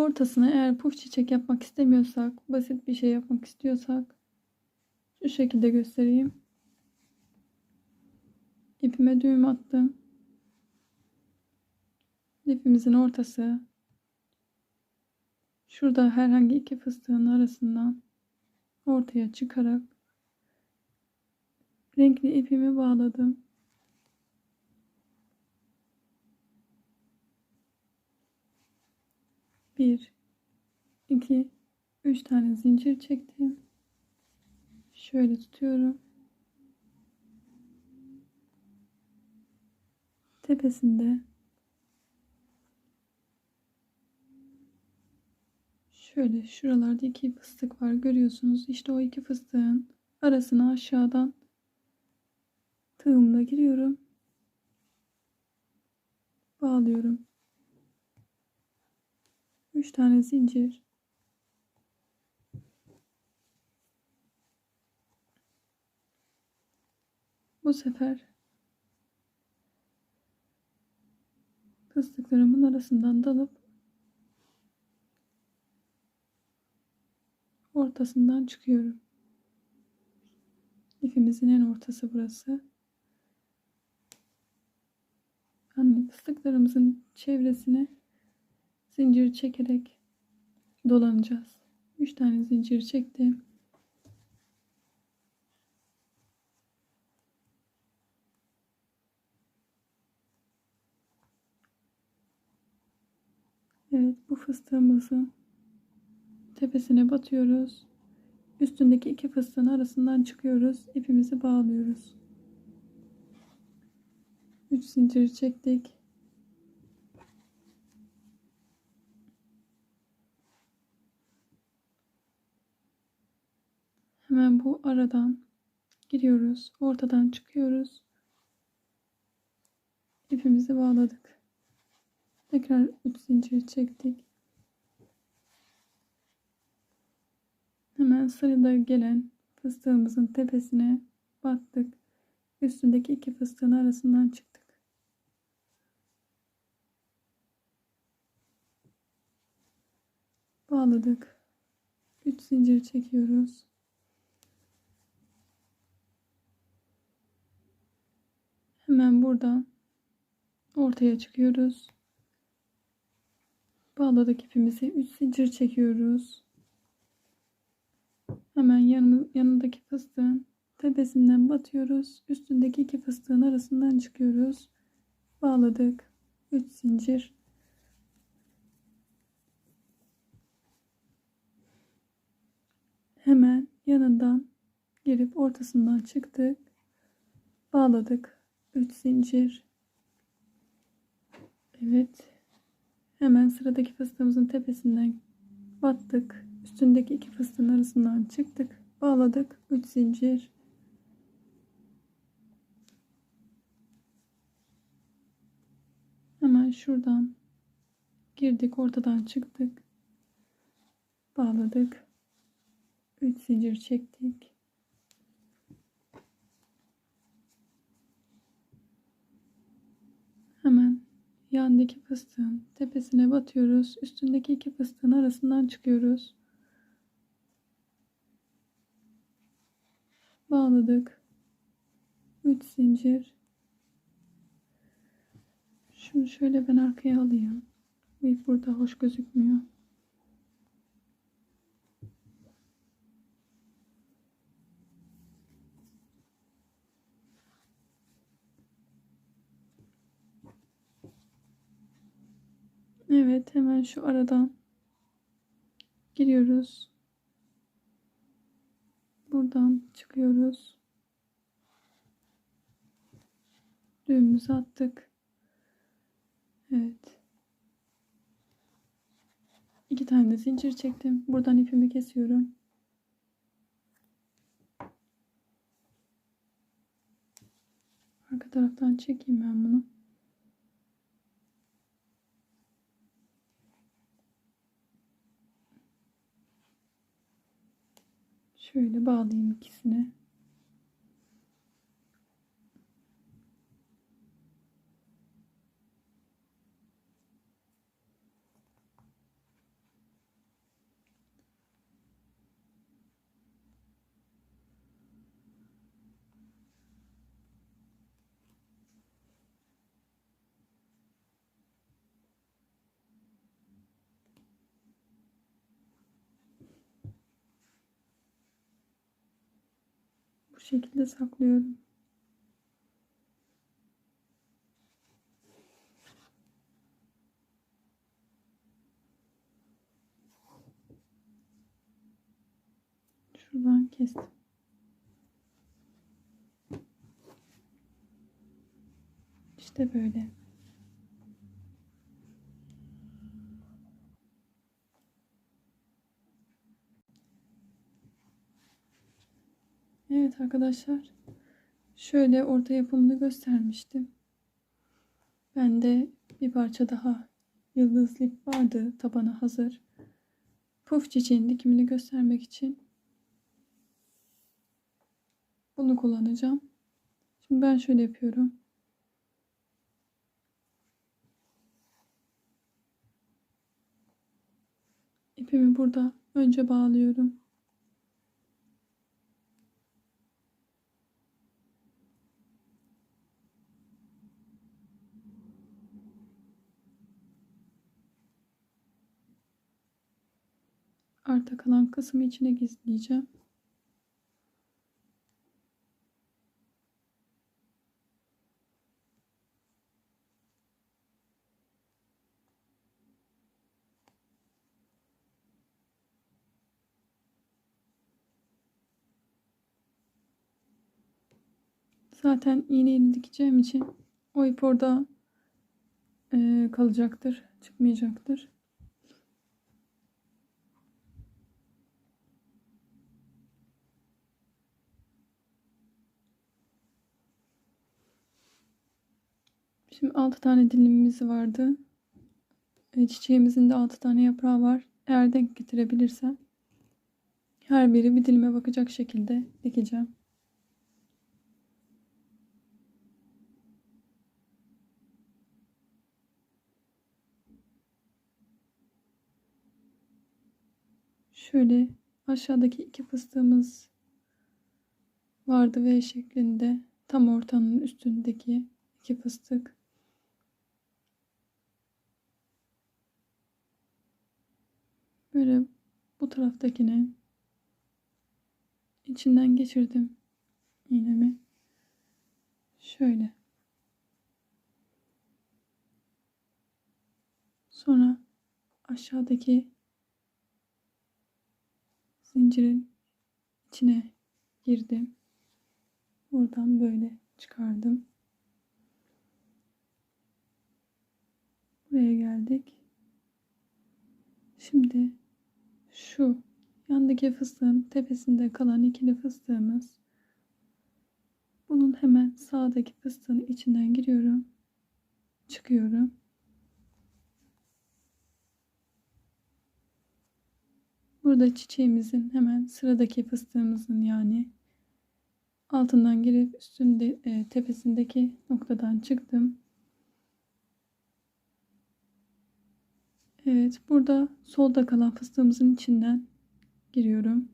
Ortasına eğer puf çiçek yapmak istemiyorsak, basit bir şey yapmak istiyorsak şu şekilde göstereyim. İpime düğüm attım. İpimizin ortası. Şurada herhangi iki fıstığın arasından ortaya çıkarak renkli ipimi bağladım. Bir, iki, üç tane zincir çektim. Şöyle tutuyorum. Tepesinde şöyle şuralarda iki fıstık var görüyorsunuz. İşte o iki fıstığın arasına aşağıdan tığımla giriyorum. Bağlıyorum. 3 tane zincir. Bu sefer fıstıklarımın arasından dalıp ortasından çıkıyorum. İpimizin en ortası burası. Yani fıstıklarımızın çevresine zincir çekerek dolanacağız. 3 tane zincir çektim. Evet bu fıstığımızın tepesine batıyoruz. Üstündeki iki fıstığın arasından çıkıyoruz. İpimizi bağlıyoruz. 3 zincir çektik. Hemen bu aradan giriyoruz. Ortadan çıkıyoruz. İpimizi bağladık. Tekrar 3 zincir çektik. Hemen sırada gelen fıstığımızın tepesine battık. Üstündeki iki fıstığın arasından çıktık. Bağladık. 3 zincir çekiyoruz. Hemen buradan ortaya çıkıyoruz. Bağladık ipimizi. 3 zincir çekiyoruz. Hemen yanı, yanındaki fıstığın tepesinden batıyoruz. Üstündeki iki fıstığın arasından çıkıyoruz. Bağladık. 3 zincir. Hemen yanından girip ortasından çıktık. Bağladık. 3 zincir. Evet. Hemen sıradaki fıstığımızın tepesinden battık. Üstündeki iki fıstığın arasından çıktık. Bağladık. 3 zincir. Hemen şuradan girdik. Ortadan çıktık. Bağladık. 3 zincir çektik. Hemen yandaki fıstığın tepesine batıyoruz. Üstündeki iki fıstığın arasından çıkıyoruz. Bağladık. 3 zincir. Şunu şöyle ben arkaya alayım. Bu burada hoş gözükmüyor. Evet hemen şu aradan giriyoruz. Buradan çıkıyoruz. Düğümümüzü attık. Evet. İki tane zincir çektim. Buradan ipimi kesiyorum. Arka taraftan çekeyim ben bunu. Şöyle bağlayayım ikisini. Şekilde saklıyorum. Şuradan kestim. İşte böyle. Evet arkadaşlar. Şöyle orta yapımını göstermiştim. Ben de bir parça daha yıldız lip vardı tabana hazır. Puf çiçeğin dikimini göstermek için bunu kullanacağım. Şimdi ben şöyle yapıyorum. İpimi burada önce bağlıyorum. Arta kalan kısmı içine gizleyeceğim. Zaten iğneyle dikeceğim için o ip orada e, kalacaktır, çıkmayacaktır. Şimdi 6 tane dilimimiz vardı. E, çiçeğimizin de 6 tane yaprağı var. Eğer denk getirebilirsem her biri bir dilime bakacak şekilde dikeceğim. Şöyle aşağıdaki iki fıstığımız vardı V şeklinde. Tam ortanın üstündeki iki fıstık. Böyle bu taraftakine içinden geçirdim iğnemi. Şöyle. Sonra aşağıdaki zincirin içine girdim. Buradan böyle çıkardım. Buraya geldik. Şimdi şu yandaki fıstığın tepesinde kalan ikili fıstığımız. Bunun hemen sağdaki fıstığın içinden giriyorum. Çıkıyorum. Burada çiçeğimizin hemen sıradaki fıstığımızın yani altından girip üstünde e, tepesindeki noktadan çıktım. Evet, burada solda kalan fıstığımızın içinden giriyorum.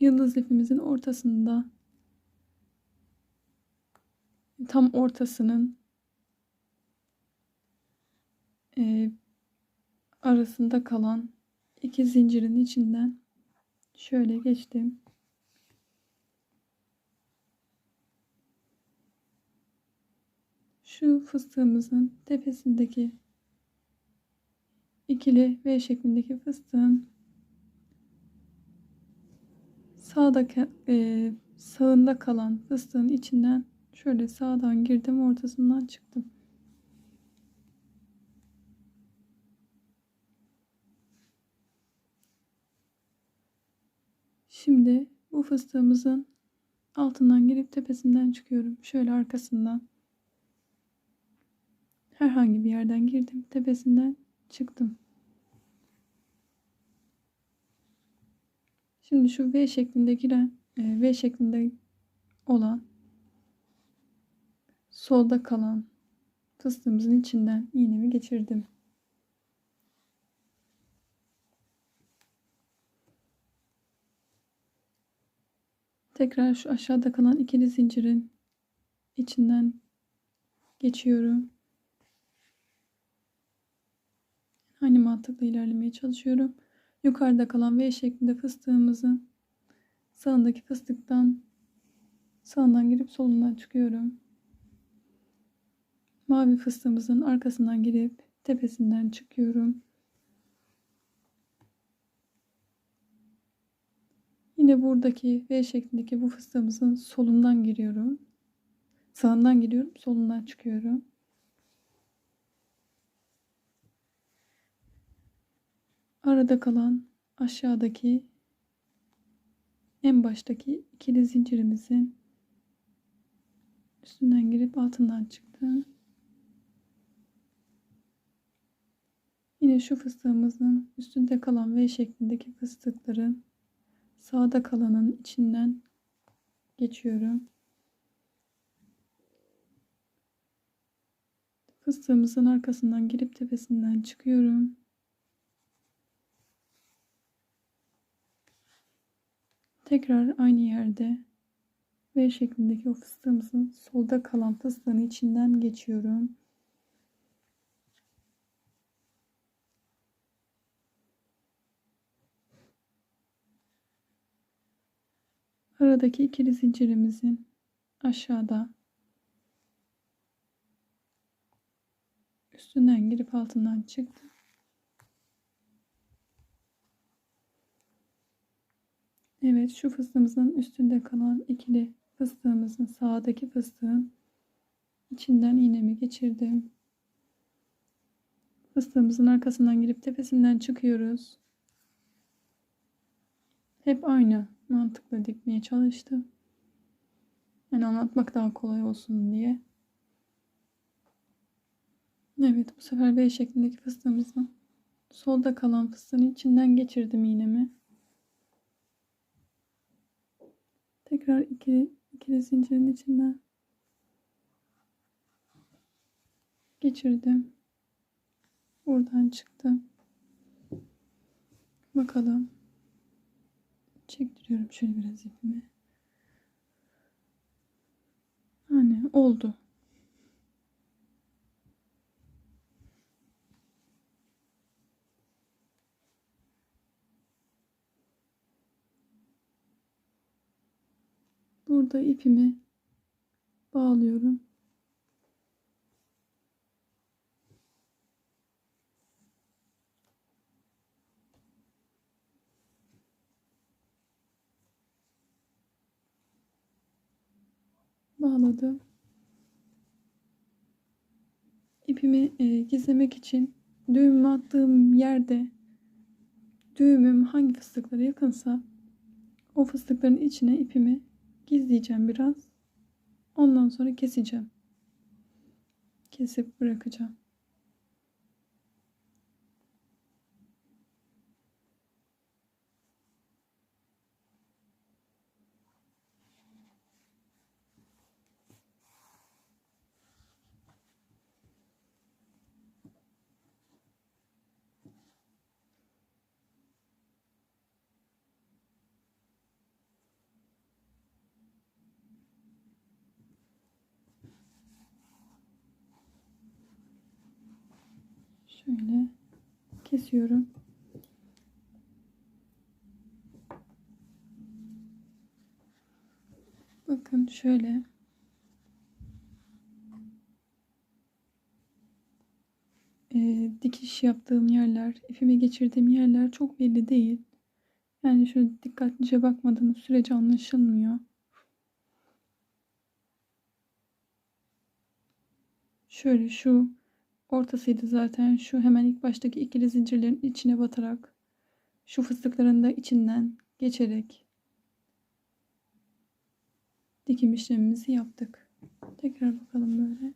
Yıldız ipimizin ortasında tam ortasının e, arasında kalan iki zincirin içinden şöyle geçtim. Şu fıstığımızın tepesindeki ikili V şeklindeki fıstığın sağdaki e, sağında kalan fıstığın içinden şöyle sağdan girdim ortasından çıktım. Şimdi bu fıstığımızın altından girip tepesinden çıkıyorum. Şöyle arkasından. Herhangi bir yerden girdim. Tepesinden çıktım. Şimdi şu V şeklinde giren, e, V şeklinde olan solda kalan fıstığımızın içinden iğnemi geçirdim. Tekrar şu aşağıda kalan ikili zincirin içinden geçiyorum. Aynı mantıkla ilerlemeye çalışıyorum. Yukarıda kalan V şeklinde fıstığımızın sağındaki fıstıktan sağından girip solundan çıkıyorum. Mavi fıstığımızın arkasından girip tepesinden çıkıyorum. Yine buradaki V şeklindeki bu fıstığımızın solundan giriyorum. Sağından giriyorum, solundan çıkıyorum. Arada kalan aşağıdaki en baştaki ikili zincirimizin üstünden girip altından çıktım. Yine şu fıstığımızın üstünde kalan V şeklindeki fıstıkların sağda kalanın içinden geçiyorum. Fıstığımızın arkasından girip tepesinden çıkıyorum. Tekrar aynı yerde V şeklindeki o fıstığımızın solda kalan fıstığın içinden geçiyorum. Aradaki ikili zincirimizin aşağıda üstünden girip altından çıktım. Evet şu fıstığımızın üstünde kalan ikili fıstığımızın sağdaki fıstığın içinden iğnemi geçirdim. Fıstığımızın arkasından girip tepesinden çıkıyoruz. Hep aynı mantıkla dikmeye çalıştım. Yani anlatmak daha kolay olsun diye. Evet bu sefer B şeklindeki fıstığımızı solda kalan fıstığın içinden geçirdim iğnemi. Tekrar ikili, ikili zincirin içinden geçirdim. Buradan çıktım. Bakalım. Çektiriyorum şöyle biraz ipimi. Hani oldu. Burada ipimi bağlıyorum. Bağladım. İpimi e, gizlemek için düğümü attığım yerde düğümüm hangi fıstıklara yakınsa o fıstıkların içine ipimi gizleyeceğim biraz. Ondan sonra keseceğim. Kesip bırakacağım. Şöyle kesiyorum. Bakın şöyle. Ee, dikiş yaptığım yerler, ipimi geçirdiğim yerler çok belli değil. Yani şöyle dikkatlice bakmadığınız sürece anlaşılmıyor. Şöyle şu ortasıydı zaten. Şu hemen ilk baştaki ikili zincirlerin içine batarak şu fıstıkların da içinden geçerek dikim işlemimizi yaptık. Tekrar bakalım böyle.